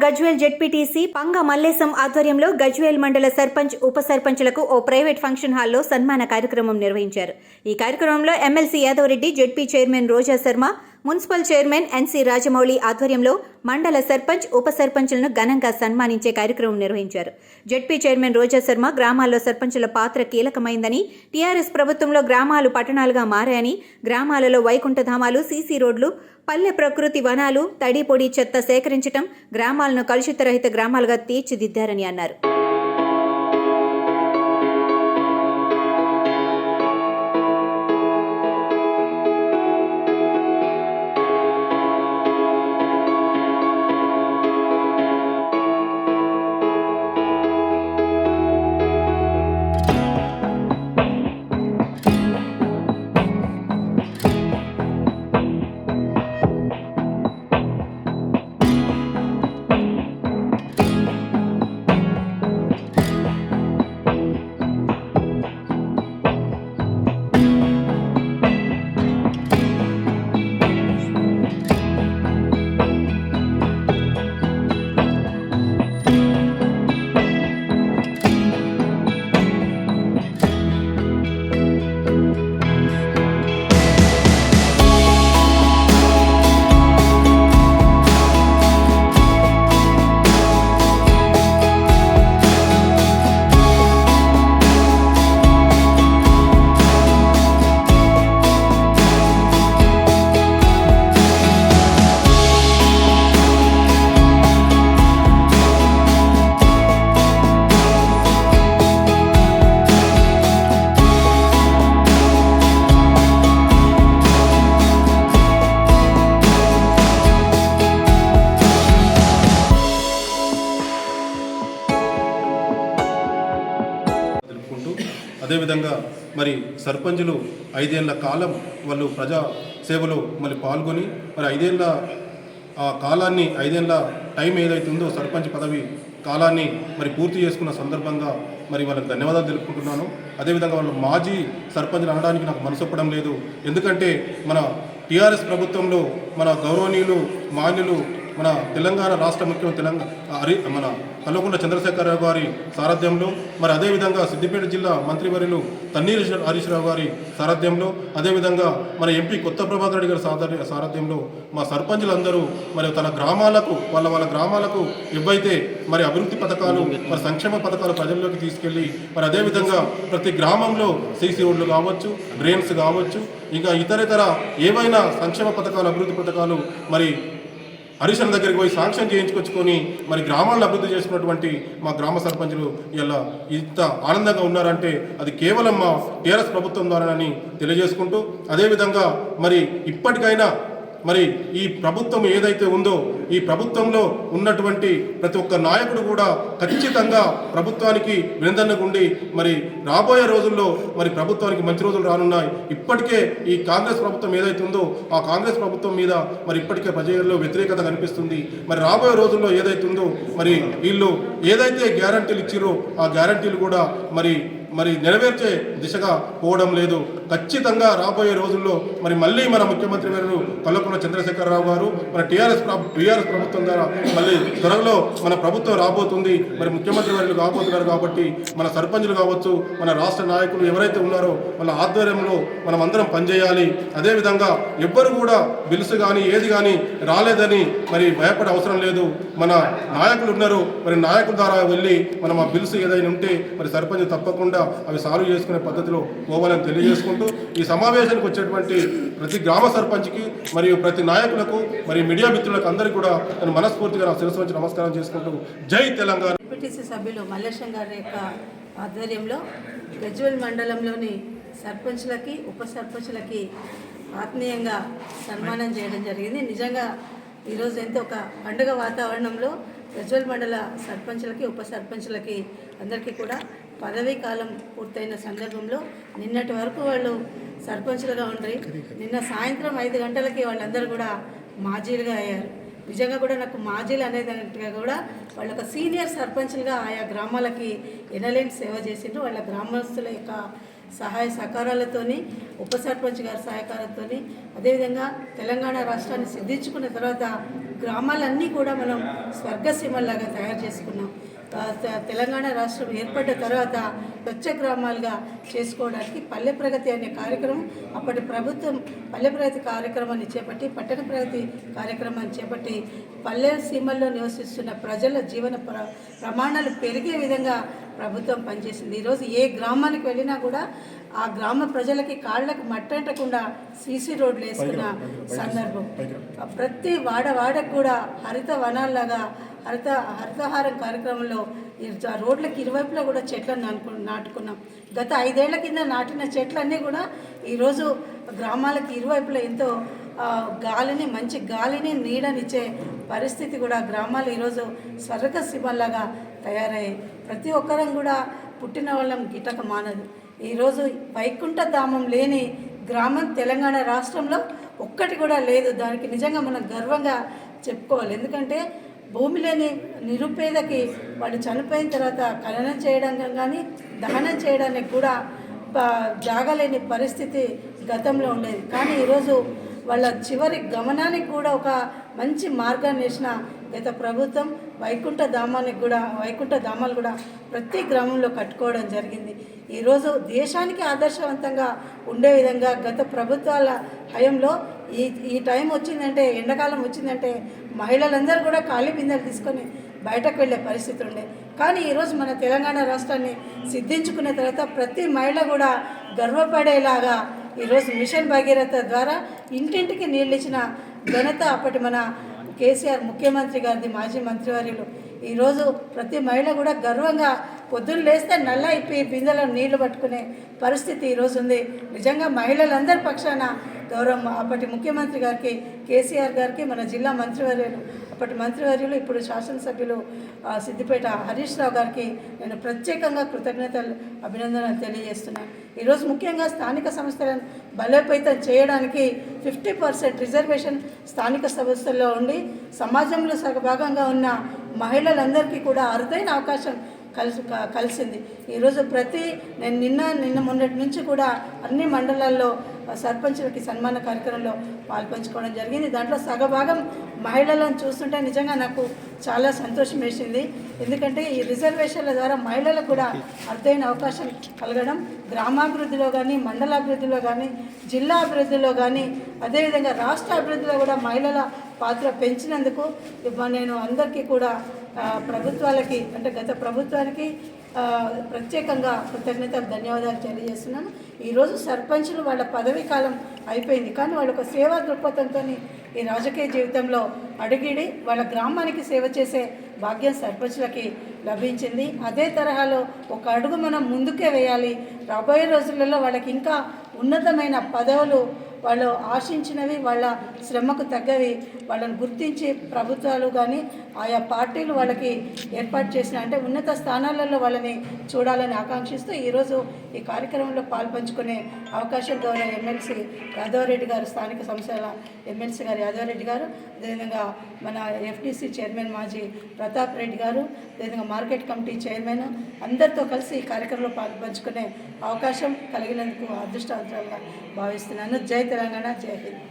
Gajwel ZPTC పంగ Mallesham ఆధ్వర్యంలో గజ్వేల్ మండల సర్పంచ్ ఉప సర్పంచ్లకు ఓ ప్రైవేట్ ఫంక్షన్ హాల్లో సన్మాన కార్యక్రమం నిర్వహించారు. ఈ కార్యక్రమంలో MLC Yadava Reddy ZP chairman Roja Sharma municipal chairman NC Rajamouli ఆధ్వర్యంలో మండల సర్పంచ్ ఉప సర్పంచులను ఘనంగా సన్మానించే కార్యక్రమం నిర్వహించారు. జడ్పీ చైర్మన్ రోజా శర్మ గ్రామాల్లో సర్పంచుల పాత్ర కీలకమైందని టీఆర్ఎస్ ప్రభుత్వంలో గ్రామాలు పట్టణాలుగా మారాయని గ్రామాలలో వైకుంఠధామాలు సీసీ రోడ్లు పల్లె ప్రకృతి వనాలు తడి పొడి చెత్త సేకరించడం గ్రామాలను కలుషితరహిత గ్రామాలుగా తీర్చిదిద్దారని అన్నారు. అదేవిధంగా మరి సర్పంచులు ఐదేళ్ళ కాలం వాళ్ళు ప్రజా సేవలో మళ్ళీ పాల్గొని మరి ఐదేళ్ళ ఆ కాలాన్ని ఐదేళ్ళ టైం ఏదైతుందో సర్పంచ్ పదవి కాలాన్ని మరి పూర్తి చేసుకున్న సందర్భంగా మరి వాళ్ళకి ధన్యవాదాలు తెలుపుకుంటున్నాను. అదేవిధంగా వాళ్ళు మాజీ సర్పంచ్లు అనడానికి నాకు మనసొప్పడం లేదు. ఎందుకంటే మన టీఆర్ఎస్ ప్రభుత్వంలో మన గౌరవనీయులు మాన్యులు మన తెలంగాణ రాష్ట్ర ముఖ్యమంత్రి తెలంగాణ హరి మన కల్వకుంట్ల చంద్రశేఖరరావు గారి సారథ్యంలో మరి అదేవిధంగా సిద్దిపేట జిల్లా మంత్రివర్యులు తన్నీరు హరీష్ రావు గారి సారథ్యంలో అదేవిధంగా మన ఎంపీ కొత్త ప్రభాకర్ రెడ్డి గారి సారథ్యంలో మా సర్పంచులందరూ మరి తన గ్రామాలకు వాళ్ళ వాళ్ళ గ్రామాలకు ఏవైతే మరి అభివృద్ధి పథకాలు మరి సంక్షేమ పథకాలు ప్రజల్లోకి తీసుకెళ్ళి మరి అదేవిధంగా ప్రతి గ్రామంలో సీసీ రోడ్లు కావచ్చు డ్రైన్స్ కావచ్చు ఇంకా ఇతరేతర ఏవైనా సంక్షేమ పథకాలు అభివృద్ధి పథకాలు మరి హరీశన్ దగ్గరికి పోయి సాంక్షన్ చేయించుకొచ్చుకొని మరి గ్రామాలను అభివృద్ధి చేసుకున్నటువంటి మా గ్రామ సర్పంచులు ఇలా ఇంత ఆనందంగా ఉన్నారంటే అది కేవలం మా టీఆర్ఎస్ ప్రభుత్వం ద్వారానని తెలియజేసుకుంటూ అదేవిధంగా మరి ఇప్పటికైనా మరి ఈ ప్రభుత్వం ఏదైతే ఉందో ఈ ప్రభుత్వంలో ఉన్నటువంటి ప్రతి ఒక్క నాయకుడు కూడా ఖచ్చితంగా ప్రభుత్వానికి వెనుదన్నగుండి మరి రాబోయే రోజుల్లో మరి ప్రభుత్వానికి మంచి రోజులు రానున్నాయి. ఇప్పటికే ఈ కాంగ్రెస్ ప్రభుత్వం ఏదైతే ఉందో ఆ కాంగ్రెస్ ప్రభుత్వం మీద మరి ఇప్పటికే ప్రజల్లో వ్యతిరేకత కనిపిస్తుంది. మరి రాబోయే రోజుల్లో ఏదైతే ఉందో మరి వీళ్ళు ఏదైతే గ్యారంటీలు ఇచ్చిరో ఆ గ్యారంటీలు కూడా మరి మరి నెరవేర్చే దిశగా పోవడం లేదు. ఖచ్చితంగా రాబోయే రోజుల్లో మరి మళ్ళీ మన ముఖ్యమంత్రి గారు కల్లకుల చంద్రశేఖరరావు గారు మన టీఆర్ఎస్ టీఆర్ఎస్ ప్రభుత్వం ద్వారా మళ్ళీ త్వరలో మన ప్రభుత్వం రాబోతుంది. మరి ముఖ్యమంత్రి వారు కాబోతున్నారు కాబట్టి మన సర్పంచులు కావచ్చు మన రాష్ట్ర నాయకులు ఎవరైతే ఉన్నారో వాళ్ళ ఆధ్వర్యంలో మనం అందరం పనిచేయాలి. అదేవిధంగా ఎవ్వరు కూడా బిల్స్ కానీ ఏది కానీ రాలేదని మరి భయపడే అవసరం లేదు. మన నాయకులు ఉన్నారు. మరి నాయకుల ద్వారా వెళ్ళి మనం ఆ బిల్స్ ఏదైనా ఉంటే మరి సర్పంచ్ తప్పకుండా అవి సాల్వ్ చేసుకునే పద్ధతిలో పోవాలని తెలియజేసుకుంటూ ఈ సమావేశానికి వచ్చేటువంటి ప్రతి గ్రామ సర్పంచ్కి మరియు ప్రతి నాయకులకు మరియు మీడియా మిత్రులకు అందరికీ కూడా నేను మనస్ఫూర్తిగా నా శిరస్సు వచ్చి నమస్కారం చేసుకుంటూ జై తెలంగాణ. ఎంపీటీసీ సభ్యులు మల్లేశం గారి యొక్క ఆధ్వర్యంలో గజ్వల్ మండలంలోని సర్పంచ్లకి ఉప సర్పంచ్లకి ఆత్మీయంగా సన్మానం చేయడం జరిగింది. నిజంగా ఈరోజు ఎంతో ఒక పండుగ వాతావరణంలో గజ్వల్ మండల సర్పంచ్లకి ఉప సర్పంచ్లకి అందరికీ కూడా పదవీ కాలం పూర్తయిన సందర్భంలో నిన్నటి వరకు వాళ్ళు సర్పంచ్లుగా ఉండ్రి నిన్న సాయంత్రం ఐదు గంటలకి వాళ్ళందరూ కూడా మాజీలుగా అయ్యారు. నిజంగా కూడా నాకు మాజీలు అనేదానిగా కూడా వాళ్ళ ఒక సీనియర్ సర్పంచ్లుగా ఆయా గ్రామాలకి ఎనలేని సేవ చేసిండ్రు. వాళ్ళ గ్రామస్తుల యొక్క సహాయ సహకారాలతోని ఉప సర్పంచ్ గారి సహకారంతో అదేవిధంగా తెలంగాణ రాష్ట్రాన్ని సిద్ధించుకున్న తర్వాత గ్రామాలన్నీ కూడా మనం స్వర్గసీమల్లాగా తయారు చేసుకున్నాం. తెలంగాణ రాష్ట్రం ఏర్పడ్డ తర్వాత స్వచ్ఛ గ్రామాలుగా చేసుకోవడానికి పల్లె ప్రగతి అనే కార్యక్రమం అప్పటి ప్రభుత్వం పల్లె ప్రగతి కార్యక్రమాన్ని చేపట్టి పట్టణ ప్రగతి కార్యక్రమాన్ని చేపట్టి పల్లె సీమల్లో నివసిస్తున్న ప్రజల జీవన ప్ర ప్రమాణాలు పెరిగే విధంగా ప్రభుత్వం పనిచేసింది. ఈరోజు ఏ గ్రామానికి వెళ్ళినా కూడా ఆ గ్రామ ప్రజలకి కాళ్ళకు మట్టంటకుండా సీసీ రోడ్లు వేసుకున్న సందర్భం. ప్రతి వాడ వాడకు కూడా హరిత వనాల్లాగా హరిత హరితహారం కార్యక్రమంలో రోడ్లకు రోడ్లకి ఇరువైపులా కూడా చెట్లను నాటుకు నాటుకున్నాం. గత ఐదేళ్ళ కింద నాటిన చెట్లన్నీ కూడా ఈరోజు గ్రామాలకు ఇరువైపులా ఎంతో గాలిని మంచి గాలిని నీడనిచ్చే పరిస్థితి కూడా గ్రామాలు ఈరోజు స్వర్గ శివల్లాగా తయారయ్యాయి. ప్రతి ఒక్కరం కూడా పుట్టిన వాళ్ళం గిటక మానదు. ఈరోజు వైకుంఠ ధామం లేని గ్రామం తెలంగాణ రాష్ట్రంలో ఒక్కటి కూడా లేదు. దానికి నిజంగా మనం గర్వంగా చెప్పుకోవాలి. ఎందుకంటే భూమి లేని నిరుపేదకి వాడు చనిపోయిన తర్వాత ఖననం చేయడం కానీ దహనం చేయడానికి కూడా జాగలేని పరిస్థితి గతంలో ఉండేది. కానీ ఈరోజు వాళ్ళ చివరి గమనానికి కూడా ఒక మంచి మార్గాన్ని వేసిన గత ప్రభుత్వం వైకుంఠ ధామానికి కూడా వైకుంఠ ధామాలు కూడా ప్రతి గ్రామంలో కట్టుకోవడం జరిగింది. ఈరోజు దేశానికి ఆదర్శవంతంగా ఉండే విధంగా గత ప్రభుత్వాల హయంలో ఈ ఈ టైం వచ్చిందంటే ఎండాకాలం వచ్చిందంటే మహిళలందరూ కూడా ఖాళీ బిందెలు తీసుకొని బయటకు వెళ్ళే పరిస్థితి ఉండే. కానీ ఈరోజు మన తెలంగాణ రాష్ట్రాన్ని సిద్ధించుకున్న తర్వాత ప్రతి మహిళ కూడా గర్వపడేలాగా ఈరోజు మిషన్ భగీరథ ద్వారా ఇంటింటికి నీళ్ళు ఇచ్చిన ఘనత అప్పటి మన కేసీఆర్ ముఖ్యమంత్రి గారిది మాజీ మంత్రివర్యులు. ఈరోజు ప్రతి మహిళ కూడా గర్వంగా పొద్దున్న లేస్తే నల్ల ఇప్పి బిందెలను నీళ్ళు పట్టుకునే పరిస్థితి ఈరోజు ఉంది. నిజంగా మహిళలందరి పక్షాన గౌరవం అప్పటి ముఖ్యమంత్రి గారికి కేసీఆర్ గారికి మన జిల్లా మంత్రివర్యులు అప్పటి మంత్రివర్యులు ఇప్పుడు శాసనసభ్యులు సిద్దిపేట హరీష్ రావు గారికి నేను ప్రత్యేకంగా కృతజ్ఞతలు అభినందనలు తెలియజేస్తున్నాను ఈరోజు ముఖ్యంగా స్థానిక సంస్థలను బలోపేతం చేయడానికి ఫిఫ్టీ పర్సెంట్ రిజర్వేషన్ స్థానిక సంస్థల్లో ఉండి సమాజంలో సగభాగంగా ఉన్న మహిళలందరికీ కూడా అరుదైన అవకాశం కలిసి క- కలిసింది. ఈరోజు ప్రతి నేను నిన్న నిన్న మొన్నటి నుంచి కూడా అన్ని మండలాల్లో సర్పంచులకి సన్మాన కార్యక్రమంలో పాల్పంచుకోవడం జరిగింది. దాంట్లో సగభాగం మహిళలను చూస్తుంటే నిజంగా నాకు చాలా సంతోషం వేసింది. ఎందుకంటే ఈ రిజర్వేషన్ల ద్వారా మహిళలకు కూడా అర్థమైన అవకాశం కలగడం గ్రామాభివృద్ధిలో కానీ మండలాభివృద్ధిలో కానీ జిల్లా అభివృద్ధిలో కానీ అదేవిధంగా రాష్ట్ర అభివృద్ధిలో కూడా మహిళల పాత్ర పెంచినందుకు ఇవ్వ- నేను అందరికీ కూడా ప్రభుత్వాలకి అంటే గత ప్రభుత్వానికి ప్రత్యేకంగా కృతజ్ఞతలు ధన్యవాదాలు తెలియజేస్తున్నాను. ఈరోజు సర్పంచులు వాళ్ళ పదవి కాలం అయిపోయింది. కానీ వాళ్ళ ఒక సేవా దృక్పథంతో ఈ రాజకీయ జీవితంలో అడుగిడి వాళ్ళ గ్రామానికి సేవ చేసే భాగ్యం సర్పంచులకి లభించింది. అదే తరహాలో ఒక అడుగు మనం ముందుకే వేయాలి. రాబోయే రోజులలో వాళ్ళకి ఇంకా ఉన్నతమైన పదవులు వాళ్ళు ఆశించినవి వాళ్ళ శ్రమకు తగ్గవి వాళ్ళని గుర్తించి ప్రభుత్వాలు కానీ ఆయా పార్టీలు వాళ్ళకి ఏర్పాటు చేసిన అంటే ఉన్నత స్థానాలలో వాళ్ళని చూడాలని ఆకాంక్షిస్తూ ఈరోజు ఈ కార్యక్రమంలో పాల్పంచుకునే అవకాశం గౌరవ ఎమ్మెల్సీ యాదవరెడ్డి గారు స్థానిక సంస్థల ఎమ్మెల్సీ గారు యాదవరెడ్డి గారు అదేవిధంగా మన ఎఫ్డీసీ చైర్మన్ మాజీ ప్రతాప్ రెడ్డి గారు అదేవిధంగా మార్కెట్ కమిటీ చైర్మన్ అందరితో కలిసి ఈ కార్యక్రమంలో పాల్పంచుకునే అవకాశం కలిగినందుకు అదృష్టవంతులుగా భావిస్తున్నాను. జై తెలంగాణ జై హింద్.